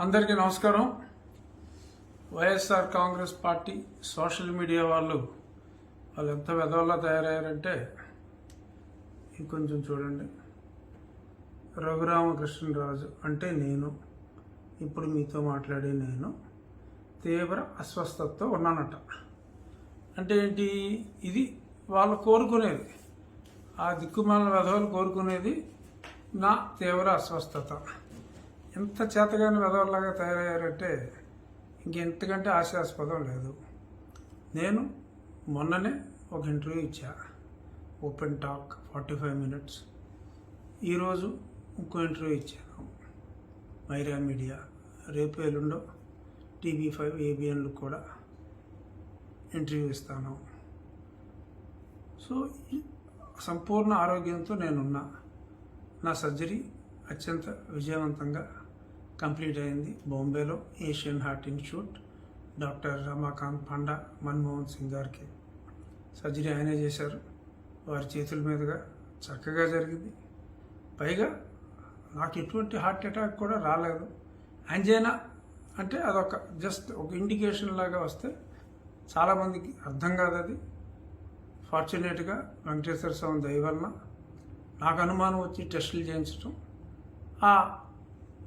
అందరికీ నమస్కారం. YSR Congress party social media వాళ్ళు వాళ్ళు ఎంత వెధవల్లా తయారయ్యారంటే ఇంకొంచెం చూడండి. రఘురామకృష్ణరాజు అంటే నేను. ఇప్పుడు మీతో మాట్లాడే నేను తీవ్ర అస్వస్థతతో ఉన్నానట. అంటే ఏంటి? ఇది వాళ్ళు కోరుకునేది. ఆ దిక్కుమాల వెధవలు కోరుకునేది నా తీవ్ర అస్వస్థత. ఎంత చేతగాని వెధవల్లాగా తయారయ్యారంటే ఇంకెంతకంటే ఆశాస్పదం లేదు. నేను మొన్ననే ఒక ఇంటర్వ్యూ ఇచ్చా. Open talk forty five minutes. ఈరోజు ఇంకో ఇంటర్వ్యూ ఇచ్చాను. Myra media. రేపు ఎల్లుండో టీవీ ఫైవ్ ఏబిఎన్లు కూడా ఇంటర్వ్యూ ఇస్తాను. సో సంపూర్ణ ఆరోగ్యంతో నేనున్నా. నా సర్జరీ అత్యంత విజయవంతంగా కంప్లీట్ అయింది. బాంబేలో Asian heart institute doctor Ramakant Panda Manmohan Singh గారికి సర్జరీ ఆయనే చేశారు. వారి చేతుల మీదుగా చక్కగా జరిగింది. పైగా నాకు ఎటువంటి హార్ట్ అటాక్ కూడా రాలేదు. అంజైనా అంటే అదొక జస్ట్ ఒక ఇండికేషన్ లాగా వస్తే చాలామందికి అర్థం కాదు అది. ఫార్చునేట్గా వెంకటేశ్వర స్వామి దయ వలన నాకు అనుమానం వచ్చి టెస్టులు చేయించడం ఆ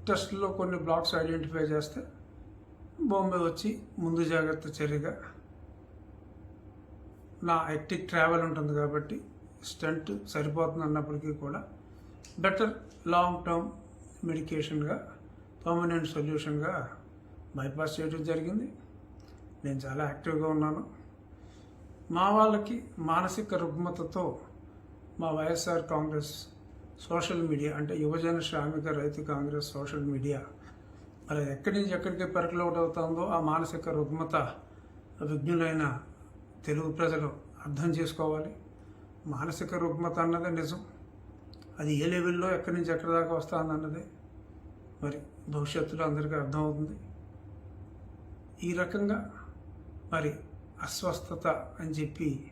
టెస్ట్లో కొన్ని బ్లాక్స్ ఐడెంటిఫై చేస్తే బాంబే వచ్చి ముందు జాగ్రత్త చర్యగా. నా ఎక్టిక్ ట్రావెల్ ఉంటుంది కాబట్టి స్టంట్ సరిపోతుంది అన్నప్పటికీ కూడా బెటర్ లాంగ్ టర్మ్ మెడికేషన్గా పర్మనెంట్ సొల్యూషన్గా బైపాస్ చేయడం జరిగింది. నేను చాలా యాక్టివ్గా ఉన్నాను. మా వాళ్ళకి మానసిక రుగ్మతతో మా వైఎస్ఆర్ కాంగ్రెస్ సోషల్ మీడియా అంటే యువజన శ్రామిక రైతు కాంగ్రెస్ సోషల్ మీడియా. మరి ఎక్కడి నుంచి ఎక్కడికి పెరకలౌట్ అవుతుందో ఆ మానసిక రుగ్మత విఘ్నులైన తెలుగు ప్రజలు అర్థం చేసుకోవాలి. మానసిక రుగ్మత అన్నది నిజం. అది ఏ లెవెల్లో ఎక్కడి నుంచి ఎక్కడి దాకా వస్తుందన్నది మరి భవిష్యత్తులో అందరికీ అర్థమవుతుంది. ఈ రకంగా మరి అస్వస్థత అని చెప్పి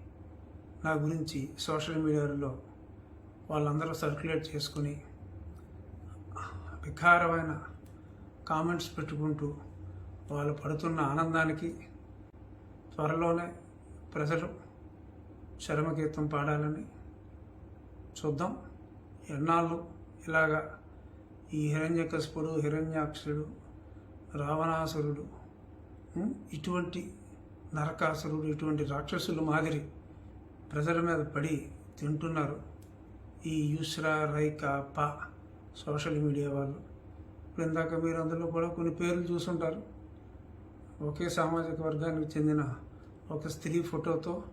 నా గురించి సోషల్ మీడియాలో వాళ్ళందరూ సర్క్యులేట్ చేసుకుని వికారమైన కామెంట్స్ పెట్టుకుంటూ వాళ్ళు పడుతున్న ఆనందానికి త్వరలోనే ప్రజలు చరమగీతం పాడాలని చూద్దాం. ఎన్నాళ్ళు ఇలాగా ఈ హిరణ్యకశపుడు హిరణ్యాక్షుడు రావణాసురుడు ఇటువంటి నరకాసురుడు ఇటువంటి రాక్షసుల మాదిరి ప్రజల మీద పడి తింటున్నారు. ఈ యూస్రా రైకా పా సోషల్ మీడియా వాళ్ళు. ఇప్పుడు ఇందాక మీరు అందులో కూడా కొన్ని పేర్లు చూసుంటారు. ఒకే సామాజిక వర్గానికి చెందిన ఒక స్త్రీ ఫోటోతో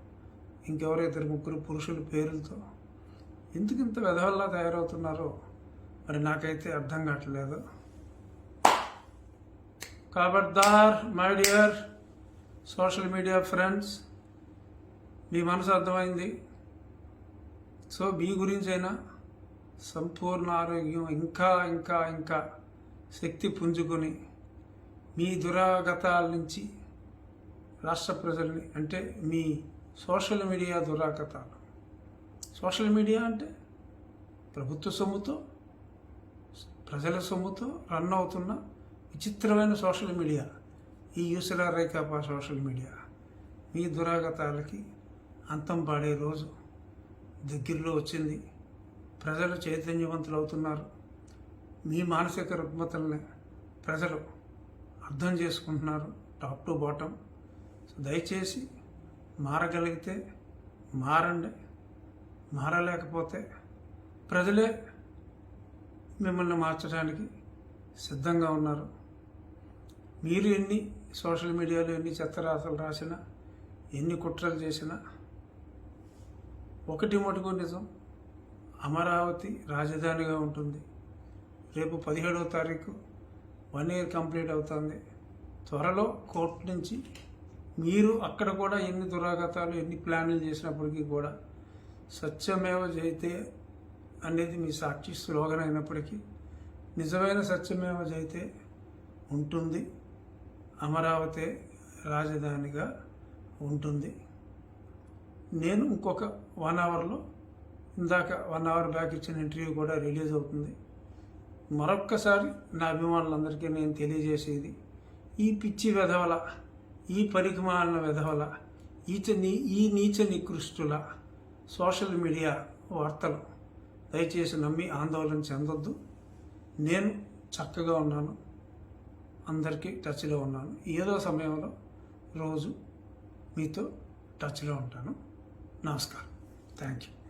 ఇంకెవరో ఇద్దరు ముగ్గురు పురుషుల పేర్లతో ఎందుకు ఇంత వెధవల్లా తయారవుతున్నారో మరి నాకైతే అర్థం కావట్లేదు. కాబట్దార్ my dear social media friends మీ మనసు అర్థమైంది? సో మీ గురించి అయినా సంపూర్ణ ఆరోగ్యం ఇంకా ఇంకా ఇంకా శక్తి పుంజుకొని మీ దురాగతాల నుంచి రాష్ట్ర ప్రజల్ని అంటే మీ సోషల్ మీడియా దురాగతాలు. సోషల్ మీడియా అంటే ప్రభుత్వ సొమ్ముతో ప్రజల సొమ్ముతో రన్ అవుతున్న విచిత్రమైన సోషల్ మీడియా. ఈ యూసరా రేఖాపా సోషల్ మీడియా. మీ దురాగతాలకి అంతం పాడే రోజు. దగ్గరలో వచ్చింది. ప్రజలు చైతన్యవంతులు అవుతున్నారు మీ మానసిక రుగ్మతల్ని ప్రజలు అర్థం చేసుకుంటున్నారు. టాప్ టు బాటమ్ సో దయచేసి మారగలిగితే మారండి. మారలేకపోతే ప్రజలే మిమ్మల్ని మార్చడానికి సిద్ధంగా ఉన్నారు. మీరు ఎన్ని సోషల్ మీడియాలో ఎన్ని చెత్త రాసలు రాసినా ఎన్ని కుట్రలు చేసినా ఒకటి మటుకు నిజం. అమరావతి రాజధానిగా ఉంటుంది. రేపు పదిహేడవ తారీఖు వన్ ఇయర్ కంప్లీట్ అవుతుంది. త్వరలో కోర్టు నుంచి మీరు అక్కడ కూడా ఎన్ని దురాగతాలు ఎన్ని ప్లాన్లు చేసినప్పటికీ కూడా సత్యమేవ జైతే అనేది మీ సాక్షి స్లోగన్ అయినప్పటికీ నిజమైన సత్యమేవ జైతే ఉంటుంది. అమరావతి రాజధానిగా ఉంటుంది. నేను ఇంకొక వన్ అవర్లో ఇందాక వన్ అవర్ బ్యాక్ ఇచ్చిన ఇంటర్వ్యూ కూడా రిలీజ్ అవుతుంది. మరొక్కసారి నా అభిమానులందరికీ నేను తెలియజేసేది ఈ పిచ్చి వెధవల ఈ పరికమాలిన వెధవల ఈచ నీ ఈ నీచ నికృష్టుల సోషల్ మీడియా వార్తలు దయచేసి నమ్మి ఆందోళన చెందొద్దు. నేను చక్కగా ఉన్నాను. అందరికీ టచ్లో ఉన్నాను. ఏదో సమయంలో రోజు మీతో టచ్లో ఉంటాను. Namaskar. Thank you.